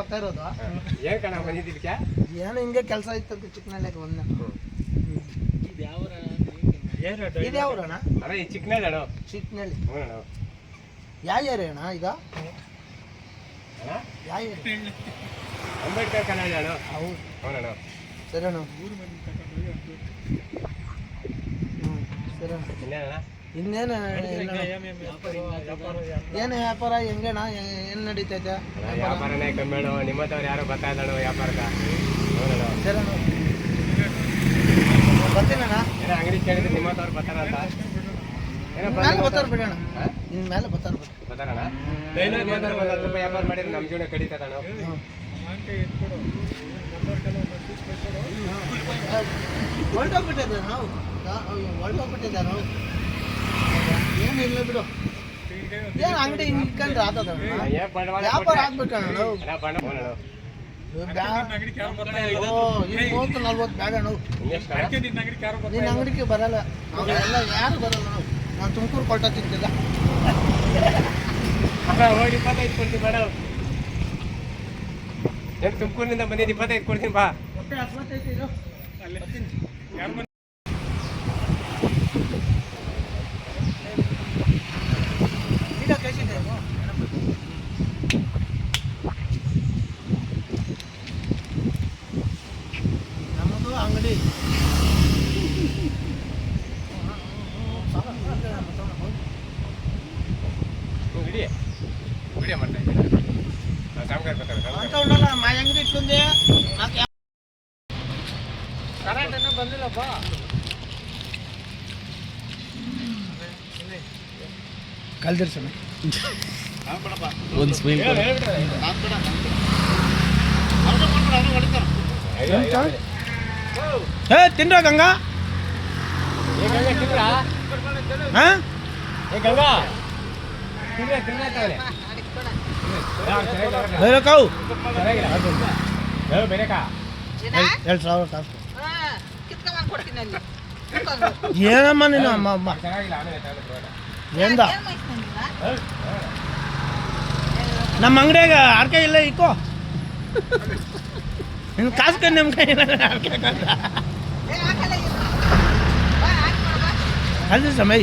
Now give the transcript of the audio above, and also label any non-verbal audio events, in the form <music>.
ಬರ್ತಾ ಇರೋದು? ಏನ್ ಕಣ ಬಂದಿದ್ದಕ್ಕೆ ಏನು ಹಿಂಗೆ ಕೆಲಸ ಇತ್ತು ಚಿಕ್ಕನಳ್ಳಿಗೆ ಒಂದ ಇದು ಯಾವ ಅಣ್ಣ ಅಣ್ಣ ಈ ಅಣ್ಣ. ಚಿಕ್ಕನಳ್ಳಿ ಅಣ್ಣ. ಯಾವ ಅಣ್ಣ ಇದು? ಯಾವ ಅಂಬೇಡ್ಕರ್ ಕನ್ನಡ ಅಣ್ಣ. ಹೌದು. ಅಣ್ಣ. ಸರಿ ಅಣ್ಣ. ಹ್ಞೂ ಸರಿ ಅಣ್ಣ ಇನ್ನೇನು. ಏನು ವ್ಯಾಪಾರ ಹೆಂಗಣ್ಣ ಏನು ನಡೀತೈತೆ ವ್ಯಾಪಾರನೇ ಕಮ್ಮಿ ಅಣ್ಣ ನಿಮ್ಮತ್ತವ್ರು ಯಾರು ಬರ್ತಾ ವ್ಯಾಪಾರಕ್ಕೆ? ಬರ್ತೀನಣ್ಣ. ಏನೋ ಅಂಗಡಿ ಕೇಳಿದ್ರೆ ನಿಮ್ಮತ್ತವ್ರು ಬರ್ತಾರ ಅಂತ? ಏನೋ ಮೇಲೆ ಬರ್ತಾರೆ ಬಿಡೋಣ ಇನ್ನು ಮೇಲೆ ಬರ್ತಾರೆ ಬಿಡಿ ಬರ್ತಾರಣ್ಣ ಡೈಲಿ ನಿಮ್ಮತ್ತವ್ರು ಒಂದು ಹತ್ತು ರೂಪಾಯಿ ವ್ಯಾಪಾರ ಮಾಡಿದ್ರೆ ನಮ್ಮ ಜೀವನ ಕಡಿತದಣ್ಣ ಹ್ಞೂ ಹೊರಟೋಗ್ಬಿಟ್ಟಿದ್ದೆ ನಾವು ಹೊರಟೋಗ್ಬಿಟ್ಟಿದ್ದೆ ನಾವು ಏನಿಲ್ಲ ಬಿಡು. ಏನು ಅಂಗಡಿ ಹಿಂಗೆ ಇಟ್ಕೊಂಡ್ರೆ ಆತದ ಏನ್ ಬಂಡವಾಳ ವ್ಯಾಪಾರ ಆಗ್ಬೇಕಣ್ಣ ನಲ್ವತ್ತು ಬ್ಯಾಗ ಅಣ್ಣ? ನಿನ್ನ ಅಂಗಡಿಗೆ ಬರಲ್ಲ. ನಾವು ಎಲ್ಲ ಯಾರು ಬರಲ್ಲ ನಾವು ನಾನು ತುಮಕೂರು ಕೊಟ್ಟ ತಿಂತಿಲ್ಲ ಇಪ್ಪತ್ತೈದು ಕೊಡ್ತೀನಿ ತುಮಕೂರಿನಿಂದ ಬಂದಿದ್ದು ಇಪ್ಪತ್ತೈದು ಕೊಡ್ತೀನಿ ಬಾ. ಹೊಟ್ಟೆ ಹ್ಞೂ ಹಿಡಿ ವಿಡಿಯೋ ಮಾಡ್ತಾ ಇದ್ದೀನಿ ಮಾ ಅಂಗಡಿ ಇಟ್ಕೊಂಡೆ ಕರೆಂಟ್ ಕರೆಂಟ್ ಬಂದಿಲ್ಲಪ್ಪ ಕಲ್ದಿರ್ಸಣ ಒಂದು ಸ್ಮೈಲ್ ಏ ತಿನ್ರ ಗಂಗಾ? ಬೇರೆಕಾವು? ಎರಡು ಸಾವಿರ ಏನಮ್ಮ ನೀನು? ಅಮ್ಮ ಎಂದ. ನಮ್ಮ ಅಂಗಡಿಯಾಗ ಆರ್ಕೆ ಇಲ್ಲ ಇಕ್ಕೋ. <laughs> ನಿನ್ನ ಕಾಸು ಕಂಡು ನಮ್ಮ ಕೈ ಅಲ್ಲ ಸಮಯ